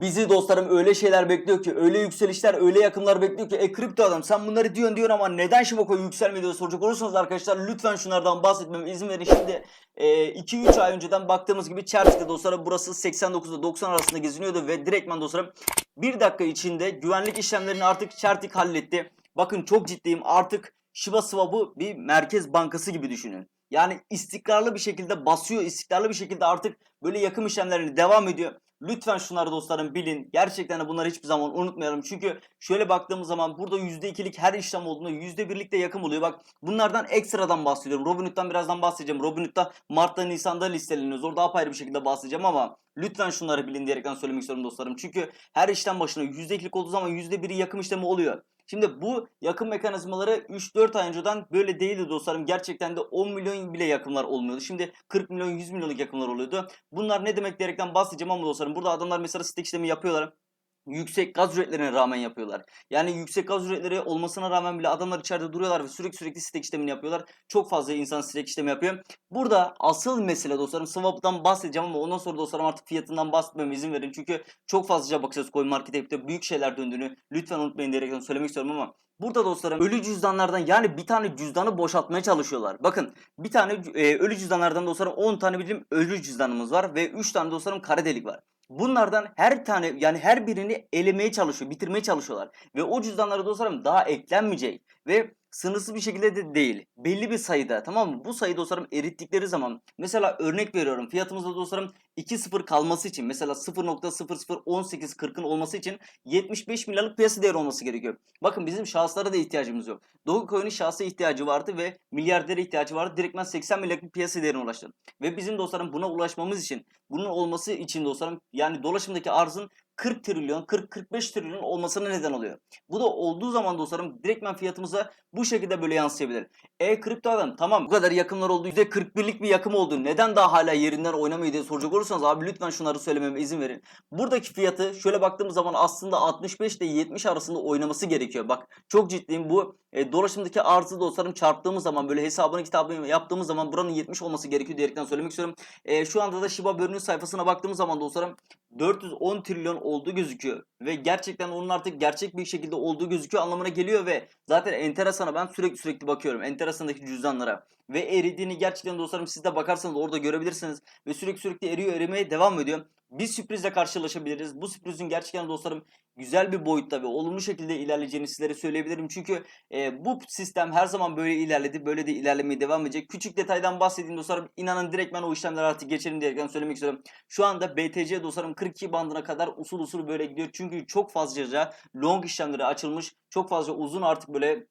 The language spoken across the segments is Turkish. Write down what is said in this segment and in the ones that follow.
Bizi dostlarım öyle şeyler bekliyor ki, öyle yükselişler, öyle yakımlar bekliyor ki. E kripto adam sen bunları diyorsun diyorsun ama neden Shiba Coin yükselmedi diye soracak olursanız arkadaşlar lütfen şunlardan bahsetmeme izin verin. Şimdi 2-3 ay önceden baktığımız gibi Chelsea dostlarım burası 89'da 90 arasında geziniyordu ve direktman dostlarım bir dakika içinde güvenlik işlemlerini artık Çertik halletti. Bakın çok ciddiyim artık Shiba Swap'ı bir merkez bankası gibi düşünün. Yani istikrarlı bir şekilde basıyor, istikrarlı bir şekilde artık böyle yakım işlemlerini devam ediyor. Lütfen şunları dostlarım bilin. Gerçekten de bunları hiçbir zaman unutmayalım. Çünkü şöyle baktığımız zaman burada %2'lik her işlem olduğunda %1'lik de yakım oluyor. Bak bunlardan ekstradan bahsediyorum. Robinhood'dan birazdan bahsedeceğim. Robinhood'da Mart'ta Nisan'da listeleniyoruz. Orada apayrı bir şekilde bahsedeceğim ama lütfen şunları bilin diyerekten söylemek istiyorum dostlarım. Çünkü her işlem başına %2'lik olduğu zaman %1'i yakım işlemi oluyor. Şimdi bu yakın mekanizmaları 3-4 ay önceden böyle değildi dostlarım. Gerçekten de 10 milyon bile yakımlar olmuyordu. Şimdi 40 milyon 100 milyonluk yakımlar oluyordu. Bunlar ne demek diyerekten bahsedeceğim ama dostlarım burada adamlar mesela stake işlemi yapıyorlar yüksek gaz ücretlerine rağmen yapıyorlar. Yani yüksek gaz ücretleri olmasına rağmen bile adamlar içeride duruyorlar ve sürekli sürekli stake işlemini yapıyorlar. Çok fazla insan stake işlemi yapıyor. Burada asıl mesele dostlarım swap'tan bahsedeceğim ama ondan sonra dostlarım artık fiyatından bahsetmeme izin verin. Çünkü çok fazlaca bakacağız coin market cap'te büyük şeyler döndüğünü lütfen unutmayın diyerekten söylemek istiyorum ama Burada dostlarım ölü cüzdanlardan yani bir tane cüzdanı boşaltmaya çalışıyorlar. Bakın bir tane e, ölü cüzdanlardan dostlarım 10 tane bizim ölü cüzdanımız var ve 3 tane dostlarım kara delik var. Bunlardan her tane yani her birini elemeye çalışıyor, bitirmeye çalışıyorlar. Ve o cüzdanlara dostlarım daha eklenmeyecek. Ve sınırsız bir şekilde de değil. Belli bir sayıda tamam mı? Bu sayı dostlarım erittikleri zaman mesela örnek veriyorum fiyatımızda dostlarım 2-0 kalması için mesela 0.001840'ın olması için 75 milyarlık piyasa değeri olması gerekiyor. Bakın bizim şahıslara da ihtiyacımız yok. Dogecoin'in şahsa ihtiyacı vardı ve milyardere ihtiyacı vardı. Direktmen 80 milyarlık piyasa değerine ulaştı. Ve bizim dostlarım buna ulaşmamız için bunun olması için dostlarım yani dolaşımdaki arzın 40 trilyon, 40-45 trilyon olmasına neden oluyor. Bu da olduğu zaman dostlarım direktmen fiyatımıza bu şekilde böyle yansıyabilir. E kripto adam tamam bu kadar yakınlar oldu. %41'lik bir yakım oldu. Neden daha hala yerinden oynamıyor diye soracak olursanız abi lütfen şunları söylememe izin verin. Buradaki fiyatı şöyle baktığımız zaman aslında 65 ile 70 arasında oynaması gerekiyor. Bak çok ciddiyim bu e, dolaşımdaki arzı dostlarım çarptığımız zaman böyle hesabını kitabını yaptığımız zaman buranın 70 olması gerekiyor diyerekten söylemek istiyorum. E, şu anda da Shiba Börü'nün sayfasına baktığımız zaman dostlarım 410 trilyon olduğu gözüküyor. Ve gerçekten onun artık gerçek bir şekilde olduğu gözüküyor anlamına geliyor ve zaten enteresana ben sürekli sürekli bakıyorum. Enteresandaki cüzdanlara. Ve eridiğini gerçekten dostlarım siz de bakarsanız orada görebilirsiniz. Ve sürekli sürekli eriyor erimeye devam ediyor. Bir sürprizle karşılaşabiliriz. Bu sürprizin gerçekten dostlarım güzel bir boyutta ve olumlu şekilde ilerleyeceğini sizlere söyleyebilirim. Çünkü e, bu sistem her zaman böyle ilerledi. Böyle de ilerlemeye devam edecek. Küçük detaydan bahsedeyim dostlarım. İnanın direkt ben o işlemleri artık geçelim diyerekten söylemek istiyorum. Şu anda BTC dostlarım 42 bandına kadar usul usul böyle gidiyor. Çünkü çok fazlaca long işlemleri açılmış. Çok fazla uzun artık böyle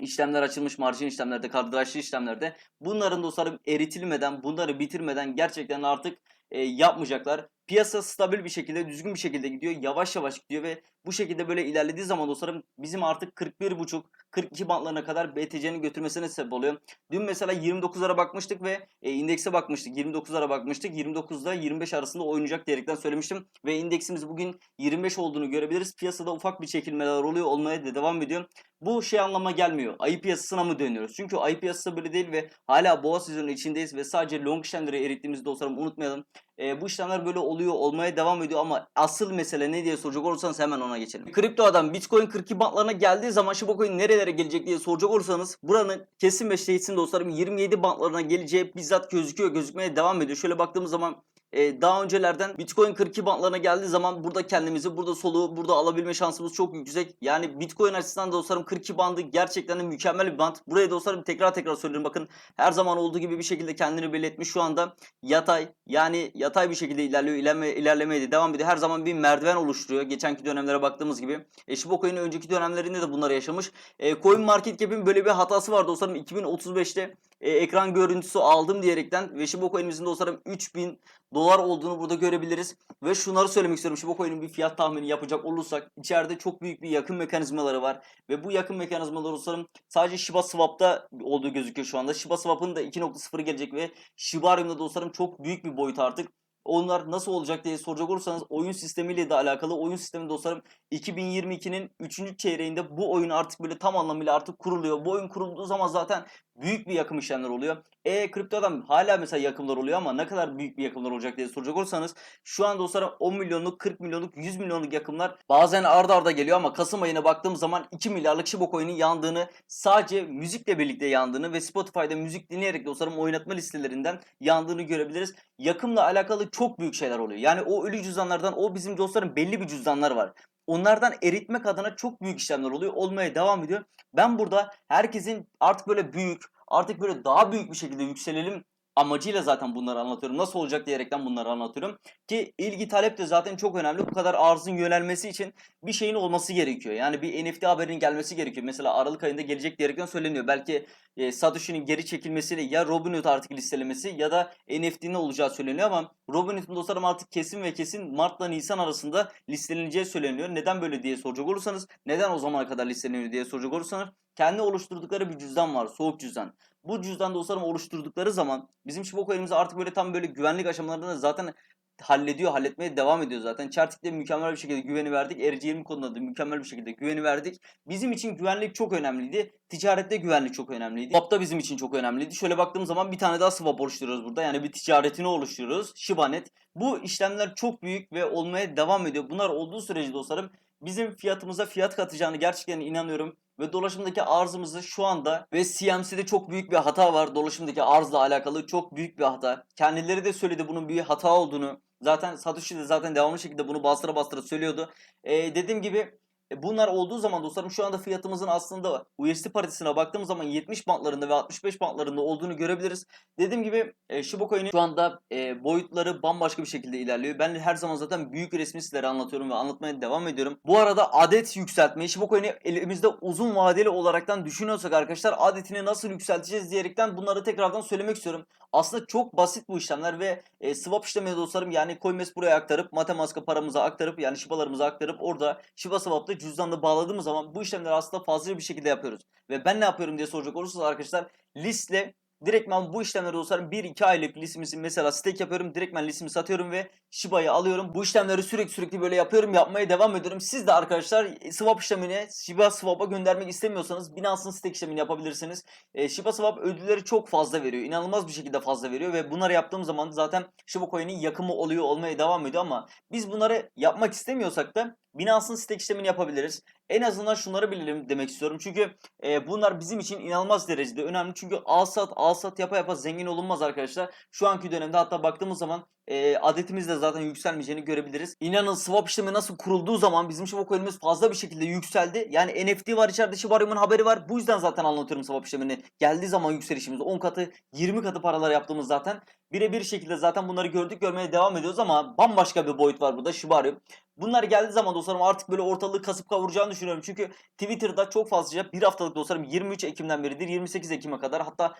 işlemler açılmış marjin işlemlerde, kadrajlı işlemlerde. Bunların dostlarım eritilmeden, bunları bitirmeden gerçekten artık e, yapmayacaklar. Piyasa stabil bir şekilde, düzgün bir şekilde gidiyor. Yavaş yavaş gidiyor ve bu şekilde böyle ilerlediği zaman dostlarım bizim artık 41.5 42 bantlarına kadar BTC'nin götürmesine sebep oluyor. Dün mesela 29'lara bakmıştık ve e, indekse bakmıştık. 29'lara bakmıştık. 29'da 25 arasında oynayacak diyerekten söylemiştim. Ve indeksimiz bugün 25 olduğunu görebiliriz. Piyasada ufak bir çekilmeler oluyor. Olmaya da devam ediyor. Bu şey anlama gelmiyor. Ayı piyasasına mı dönüyoruz? Çünkü ayı piyasası böyle değil ve hala boğa sezonunun içindeyiz ve sadece long işlemleri erittiğimizi dostlarım unutmayalım. E, bu işlemler böyle oluyor, olmaya devam ediyor ama asıl mesele ne diye soracak olursanız hemen ona geçelim. Kripto adam Bitcoin 42 bantlarına geldiği zaman Shiba Coin nerelere gelecek diye soracak olursanız buranın kesin ve şeysin dostlarım 27 bantlarına geleceği bizzat gözüküyor, gözükmeye devam ediyor. Şöyle baktığımız zaman e, daha öncelerden Bitcoin 42 bantlarına geldiği zaman burada kendimizi burada soluğu burada alabilme şansımız çok yüksek. Yani Bitcoin açısından dostlarım 42 bandı gerçekten de mükemmel bir band. Buraya dostlarım tekrar tekrar söylüyorum bakın her zaman olduğu gibi bir şekilde kendini belli etmiş şu anda yatay yani yatay bir şekilde ilerliyor ilerleme, ilerlemeye de devam ediyor. Her zaman bir merdiven oluşturuyor. Geçenki dönemlere baktığımız gibi. E, Shiba Coin'in önceki dönemlerinde de bunları yaşamış. E, Coin Market Cap'in böyle bir hatası var dostlarım 2035'te e, ekran görüntüsü aldım diyerekten ve Shiba Coin'imizin dostlarım 3000 dolar olduğunu burada görebiliriz. Ve şunları söylemek istiyorum. Shiba Coin'in bir fiyat tahmini yapacak olursak içeride çok büyük bir yakın mekanizmaları var. Ve bu yakın mekanizmaları dostlarım sadece Shiba Swap'ta olduğu gözüküyor şu anda. Shiba Swap'ın da 2.0 gelecek ve Shibarium'da dostlarım çok büyük bir boyut artık. Onlar nasıl olacak diye soracak olursanız oyun sistemiyle de alakalı. Oyun sistemi dostlarım 2022'nin 3. çeyreğinde bu oyun artık böyle tam anlamıyla artık kuruluyor. Bu oyun kurulduğu zaman zaten büyük bir yakım işlemler oluyor. E kriptodan hala mesela yakımlar oluyor ama ne kadar büyük bir yakımlar olacak diye soracak olursanız şu an dostlarım 10 milyonluk, 40 milyonluk, 100 milyonluk yakımlar bazen arda arda geliyor ama Kasım ayına baktığım zaman 2 milyarlık Shiba Coin'in yandığını sadece müzikle birlikte yandığını ve Spotify'da müzik dinleyerek dostlarım oynatma listelerinden yandığını görebiliriz. Yakımla alakalı çok büyük şeyler oluyor. Yani o ölü cüzdanlardan o bizim dostlarım belli bir cüzdanlar var. Onlardan eritmek adına çok büyük işlemler oluyor. Olmaya devam ediyor. Ben burada herkesin artık böyle büyük, artık böyle daha büyük bir şekilde yükselelim amacıyla zaten bunları anlatıyorum. Nasıl olacak diyerekten bunları anlatıyorum. Ki ilgi talep de zaten çok önemli. Bu kadar arzın yönelmesi için bir şeyin olması gerekiyor. Yani bir NFT haberinin gelmesi gerekiyor. Mesela Aralık ayında gelecek diyerekten söyleniyor. Belki e, Satoshi'nin geri çekilmesiyle ya Robinhood artık listelemesi ya da NFT'nin olacağı söyleniyor ama Robinhood'un dostlarım artık kesin ve kesin Mart'la Nisan arasında listeleneceği söyleniyor. Neden böyle diye soracak olursanız, neden o zamana kadar listeleniyor diye soracak olursanız kendi oluşturdukları bir cüzdan var. Soğuk cüzdan. Bu cüzdan dostlarım oluşturdukları zaman bizim Shiba Coin'imizi artık böyle tam böyle güvenlik aşamalarında da zaten hallediyor, halletmeye devam ediyor zaten. Chartik'te mükemmel bir şekilde güveni verdik. RC20 konuda da mükemmel bir şekilde güveni verdik. Bizim için güvenlik çok önemliydi. Ticarette güvenlik çok önemliydi. Swap da bizim için çok önemliydi. Şöyle baktığım zaman bir tane daha swap oluşturuyoruz burada. Yani bir ticaretini oluşturuyoruz. Shibanet. Bu işlemler çok büyük ve olmaya devam ediyor. Bunlar olduğu sürece dostlarım bizim fiyatımıza fiyat katacağını gerçekten inanıyorum. Ve dolaşımdaki arzımızı şu anda ve CMC'de çok büyük bir hata var. Dolaşımdaki arzla alakalı çok büyük bir hata. Kendileri de söyledi bunun bir hata olduğunu. Zaten Satoshi de zaten devamlı şekilde bunu bastıra bastıra söylüyordu. Ee, dediğim gibi e, Bunlar olduğu zaman dostlarım şu anda fiyatımızın aslında USD paritesine baktığımız zaman 70 bantlarında ve 65 bantlarında olduğunu görebiliriz. Dediğim gibi e, Shiba Coin'in şu anda e, boyutları bambaşka bir şekilde ilerliyor. Ben her zaman zaten büyük resmi sizlere anlatıyorum ve anlatmaya devam ediyorum. Bu arada adet yükseltmeyi Shiba Coin'i elimizde uzun vadeli olaraktan düşünüyorsak arkadaşlar adetini nasıl yükselteceğiz diyerekten bunları tekrardan söylemek istiyorum. Aslında çok basit bu işlemler ve swap işlemi dostlarım yani CoinBase buraya aktarıp Metamask'a paramızı aktarıp yani Shiba'larımızı aktarıp orada Shiba Swap'ta cüzdanla bağladığımız zaman bu işlemleri aslında fazla bir şekilde yapıyoruz. Ve ben ne yapıyorum diye soracak olursanız arkadaşlar listle Direktmen bu işlemleri dostlarım 1-2 aylık listimizi mesela stake yapıyorum. Direktmen listimi satıyorum ve Shiba'yı alıyorum. Bu işlemleri sürekli sürekli böyle yapıyorum. Yapmaya devam ediyorum. Siz de arkadaşlar swap işlemini Shiba Swap'a göndermek istemiyorsanız Binance'ın stake işlemini yapabilirsiniz. E, Shiba Swap ödülleri çok fazla veriyor. İnanılmaz bir şekilde fazla veriyor ve bunları yaptığım zaman zaten Shiba Coin'in yakımı oluyor olmaya devam ediyor ama biz bunları yapmak istemiyorsak da Binance'ın stake işlemini yapabiliriz. En azından şunları bilelim demek istiyorum. Çünkü e, bunlar bizim için inanılmaz derecede önemli. Çünkü al sat al sat yapa yapa zengin olunmaz arkadaşlar. Şu anki dönemde hatta baktığımız zaman e, adetimiz de zaten yükselmeyeceğini görebiliriz. İnanın swap işlemi nasıl kurulduğu zaman bizim Shiba Coin'imiz fazla bir şekilde yükseldi. Yani NFT var içeride Shibarium'un haberi var. Bu yüzden zaten anlatıyorum swap işlemini. Geldiği zaman yükselişimiz 10 katı 20 katı paralar yaptığımız zaten. Birebir şekilde zaten bunları gördük görmeye devam ediyoruz ama bambaşka bir boyut var burada Shibarium. Bunlar geldiği zaman dostlarım artık böyle ortalığı kasıp kavuracağını düşünüyorum. Çünkü Twitter'da çok fazlaca bir haftalık dostlarım 23 Ekim'den beridir 28 Ekim'e kadar hatta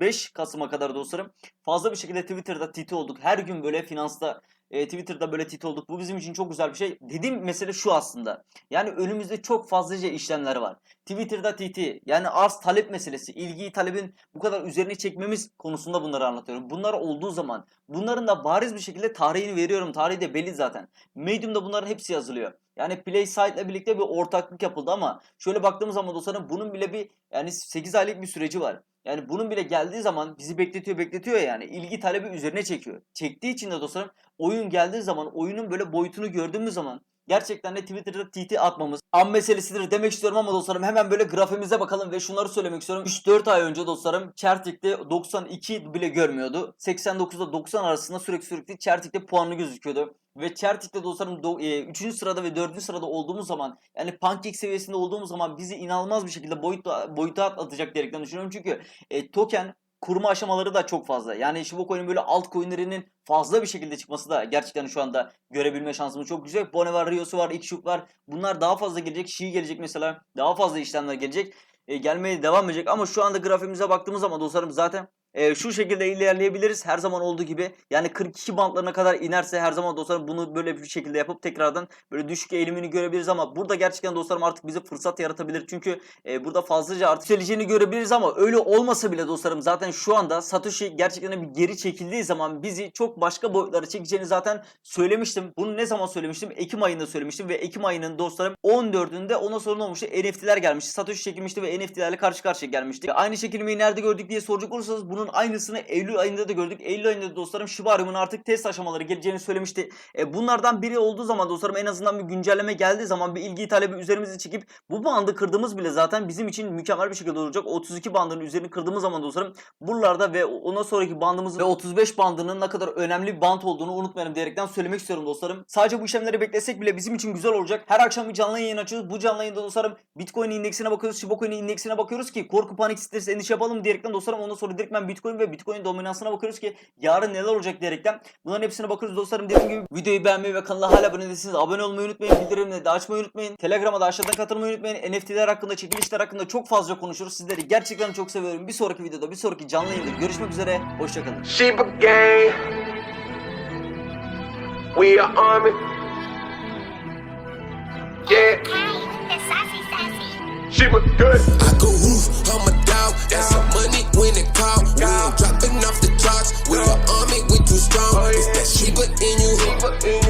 05 Kasım'a kadar dostlarım fazla bir şekilde Twitter'da titi olduk. Her gün böyle finansta e, Twitter'da böyle tit olduk. Bu bizim için çok güzel bir şey. Dediğim mesele şu aslında. Yani önümüzde çok fazlaca işlemler var. Twitter'da TT yani arz talep meselesi, ilgiyi talebin bu kadar üzerine çekmemiz konusunda bunları anlatıyorum. Bunlar olduğu zaman bunların da bariz bir şekilde tarihini veriyorum. Tarihi de belli zaten. Medium'da bunların hepsi yazılıyor. Yani Play ile birlikte bir ortaklık yapıldı ama şöyle baktığımız zaman dostlarım bunun bile bir yani 8 aylık bir süreci var. Yani bunun bile geldiği zaman bizi bekletiyor bekletiyor yani ilgi talebi üzerine çekiyor. Çektiği için de dostlarım oyun geldiği zaman oyunun böyle boyutunu gördüğümüz zaman gerçekten de Twitter'da TT atmamız an meselesidir demek istiyorum ama dostlarım hemen böyle grafimize bakalım ve şunları söylemek istiyorum. 3-4 ay önce dostlarım Çertik'te 92 bile görmüyordu. 89'da 90 arasında sürekli sürekli Çertik'te puanlı gözüküyordu. Ve Çertik'te dostlarım 3. sırada ve 4. sırada olduğumuz zaman yani pankek seviyesinde olduğumuz zaman bizi inanılmaz bir şekilde boyuta, boyuta atlatacak diyerekten düşünüyorum. Çünkü e, token kurma aşamaları da çok fazla. Yani Shiba Coin'in böyle altcoin'lerinin fazla bir şekilde çıkması da gerçekten şu anda görebilme şansımız çok güzel. Bone var, Rio'su var, Xshop var. Bunlar daha fazla gelecek. Shi gelecek mesela. Daha fazla işlemler gelecek. E, gelmeye devam edecek. Ama şu anda grafimize baktığımız zaman dostlarım zaten e, şu şekilde ilerleyebiliriz her zaman olduğu gibi. Yani 42 bantlarına kadar inerse her zaman dostlarım bunu böyle bir şekilde yapıp tekrardan böyle düşük eğilimini görebiliriz ama burada gerçekten dostlarım artık bize fırsat yaratabilir. Çünkü e, burada fazlaca artık yükseleceğini görebiliriz ama öyle olmasa bile dostlarım zaten şu anda Satoshi gerçekten bir geri çekildiği zaman bizi çok başka boyutlara çekeceğini zaten söylemiştim. Bunu ne zaman söylemiştim? Ekim ayında söylemiştim ve Ekim ayının dostlarım 14'ünde ona sorun olmuştu. NFT'ler gelmişti. Satoshi çekilmişti ve NFT'lerle karşı karşıya gelmişti. Ve aynı çekilmeyi nerede gördük diye soracak olursanız bunun aynısını Eylül ayında da gördük. Eylül ayında da dostlarım Shiba Inu'nun artık test aşamaları geleceğini söylemişti. E, bunlardan biri olduğu zaman dostlarım en azından bir güncelleme geldiği zaman bir ilgi talebi üzerimize çekip bu bandı kırdığımız bile zaten bizim için mükemmel bir şekilde olacak. 32 bandının üzerini kırdığımız zaman dostlarım buralarda ve ona sonraki bandımızın ve 35 bandının ne kadar önemli bir band olduğunu unutmayalım diyerekten söylemek istiyorum dostlarım. Sadece bu işlemleri beklesek bile bizim için güzel olacak. Her akşam bir canlı yayın açıyoruz. Bu canlı yayında dostlarım Bitcoin indeksine bakıyoruz, Shiba Coin indeksine bakıyoruz ki korku panik stresi endişe yapalım diyerekten dostlarım ondan sonra direktmen Bitcoin ve Bitcoin dominansına bakıyoruz ki yarın neler olacak diyerekten bunların hepsine bakıyoruz dostlarım. Dediğim gibi videoyu beğenmeyi ve kanala hala abone değilseniz abone olmayı unutmayın. Bildirimleri de açmayı unutmayın. Telegram'a da aşağıdan katılmayı unutmayın. NFT'ler hakkında, çekilişler hakkında çok fazla konuşuruz. Sizleri gerçekten çok seviyorum. Bir sonraki videoda, bir sonraki canlı yayında görüşmek üzere. Hoşçakalın. Sheba gang. We are army. Yeah. Sheba good. Call. We ain't dropping off the charts. We the army, we too strong. It's that Sheba in you.